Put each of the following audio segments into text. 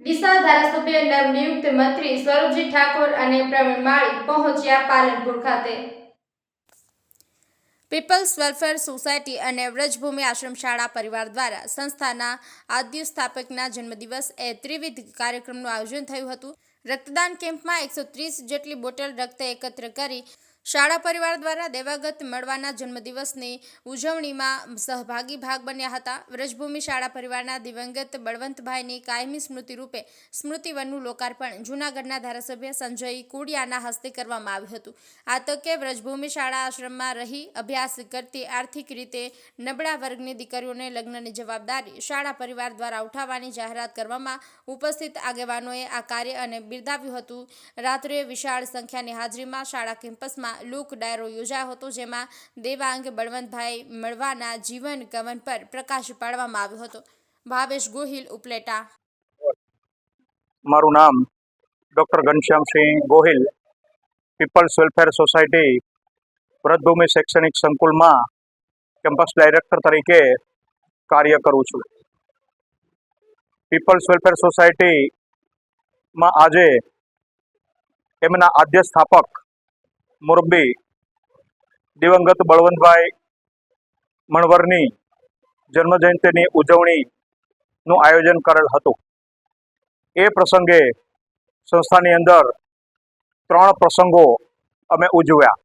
ડીસા ધારાસભ્ય નવનિયુક્ત મંત્રી સ્વરૂપજી ઠાકોર અને પ્રવીણ માળી પહોંચ્યા પાલનપુર ખાતે. પીપલ્સ વેલફેર સોસાયટી અને વ્રજભૂમિ આશ્રમ શાળા પરિવાર દ્વારા સંસ્થાના આદ્ય સ્થાપકના જન્મદિવસ એ ત્રિવિધ કાર્યક્રમનું આયોજન થયું હતું. રક્તદાન કેમ્પમાં એકસો ત્રીસ જેટલી બોટલ રક્ત એકત્ર કરી શાળા પરિવાર દ્વારા દેવાગત મળવાના જન્મદિવસની ઉજવણીમાં સહભાગી ભાગ બન્યા હતા. વ્રજભૂમિ શાળા પરિવારના દિવંગત બળવંતભાઈની કાયમી સ્મૃતિ રૂપે સ્મૃતિવનનું લોકાર્પણ જૂનાગઢના ધારાસભ્ય સંજય કુડિયાના હસ્તે કરવામાં આવ્યું હતું. આ તકે વ્રજભૂમિ શાળા આશ્રમમાં રહી અભ્યાસ કરતી આર્થિક રીતે નબળા વર્ગની દીકરીઓને લગ્નની જવાબદારી શાળા પરિવાર દ્વારા ઉઠાવવાની જાહેરાત કરવામાં ઉપસ્થિત આગેવાનોએ આ કાર્ય અને બિરદાવ્યું હતું. રાત્રે વિશાળ સંખ્યાની હાજરીમાં શાળા કેમ્પસમાં લોક ડાયરો યોજાયો હતો, જેમાં દેવાંગ બળવંતભાઈ મળવાના જીવન કવન પર પ્રકાશ પાડવામાં આવ્યો હતો. ભાવેશ ગોહિલ, ઉપલેટા. મારું નામ doctor Ghanshyamsinh Gohil. People's welfare society Vratbhumi શૈક્ષણિક સંકુલમાં કેમ્પસ ડાયરેક્ટર તરીકે કાર્ય કરું છું. પીપલ્સ વેલફેર સોસાયટીમાં આજે એમના આદ્ય સ્થાપક મુરબ્બી, દિવંગત બળવંતભાઈ મણવરની જન્મજયંતિની ઉજવણીનું આયોજન કરેલ હતું. એ પ્રસંગે સંસ્થાની અંદર ત્રણ પ્રસંગો અમે ઉજવ્યા.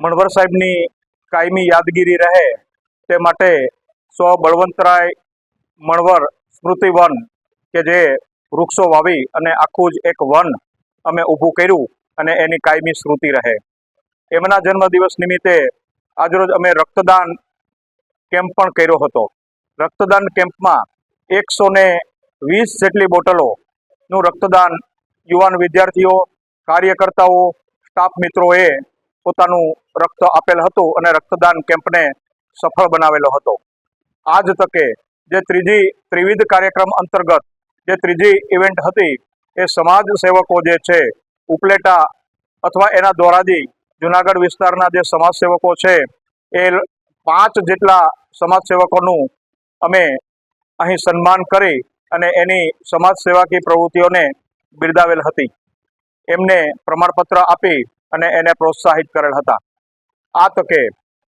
મણવર સાહેબની કાયમી યાદગીરી રહે તે માટે સ્વ બળવંતરાય મણવર સ્મૃતિ વન કે જે વૃક્ષો વાવી અને આખું જ એક વન અમે ઊભું કર્યું. અને એની કાયમી સ્મૃતિ રહે. એમના જન્મદિવસ નિમિત્તે આજરોજ અમે રક્તદાન કેમ્પ પણ કર્યો હતો. રક્તદાન કેમ્પમાં એકસો ને વીસ જેટલી બોટલોનું રક્તદાન યુવાન વિદ્યાર્થીઓ, કાર્યકર્તાઓ, સ્ટાફ મિત્રોએ પોતાનું રક્ત આપેલ હતું અને રક્તદાન કેમ્પને સફળ બનાવેલો હતો. આજ તકે જે ત્રીજી ત્રિવિધ કાર્યક્રમ અંતર્ગત જે ત્રીજી ઇવેન્ટ હતી, એ સમાજ સેવકો જે છે ઉપલેટા અથવા એના દોરાદી જુનાગઢ વિસ્તારના જે સમાજ સેવકો છે, એ પાંચ જેટલા સમાજ સેવકોનું અમે અહીં સન્માન કરી અને એની સમાજ સેવાકી પ્રવૃત્તિઓને બિરદાવેલ હતી. એમને પ્રમાણપત્ર આપી અને એને પ્રોત્સાહિત કરેલ હતા. આ તકે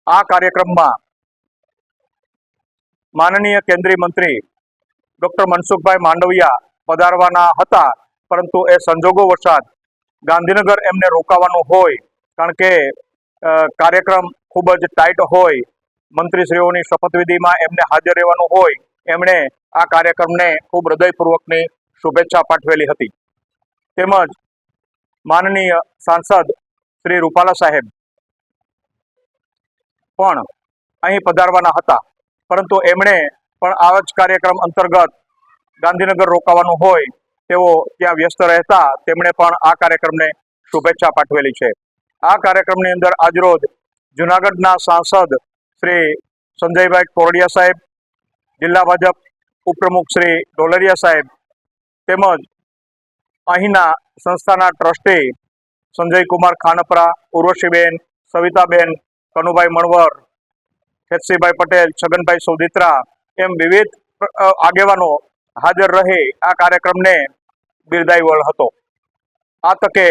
આ કાર્યક્રમમાં માનનીય કેન્દ્રીય મંત્રી ડૉક્ટર મનસુખભાઈ માંડવિયા પધારવાના હતા, પરંતુ એ સંજોગો વરસાદ ગાંધીનગર એમને રોકાવાનું હોય, કારણ કે કાર્યક્રમ ખૂબ જ ટાઈટ હોય, મંત્રીશ્રીઓની શપથવિધિમાં એમને હાજર રહેવાનું હોય, એમણે આ કાર્યક્રમને ખૂબ હૃદયપૂર્વકની શુભેચ્છા પાઠવેલી હતી. તેમજ માનનીય સાંસદ શ્રી રૂપાલા સાહેબ પણ અહીં પધારવાના હતા. પરંતુ એમણે પણ આવા જ કાર્યક્રમ અંતર્ગત ગાંધીનગર રોકાવાનું હોય તેઓ ત્યાં વ્યસ્ત રહેતા તેમણે પણ આ કાર્યક્રમને શુભેચ્છા પાઠવેલી છે. આ કાર્યક્રમની અંદર આજરોજ જુનાગઢના સાંસદ શ્રી સંજયભાઈ કોરડિયા સાહેબ, જિલ્લા ભાજપ ઉપપ્રમુખ શ્રી ડોલરિયા સાહેબ તેમજ અહીંના સંસ્થાના ટ્રસ્ટી સંજયકુમાર ખાનપરા, ઉર્વશીબેન, સવિતાબેન, કનુભાઈ મણવર, ખેતસીભાઈ પટેલ, છગનભાઈ સોદિત્રા એમ વિવિધ આગેવાનો હાજર રહી આ કાર્યક્રમને બિરદાવ્યો હતો. આ તકે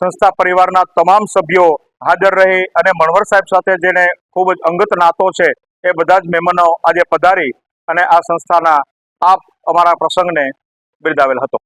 સંસ્થા પરિવારના તમામ સભ્યો હાજર રહી અને મણવર સાહેબ સાથે જેને ખૂબ જ અંગત નાતો છે એ બધા જ મહેમાનો આજે પધારી અને આ સંસ્થાના આપ અમારા પ્રસંગને બિરદાવેલ હતો.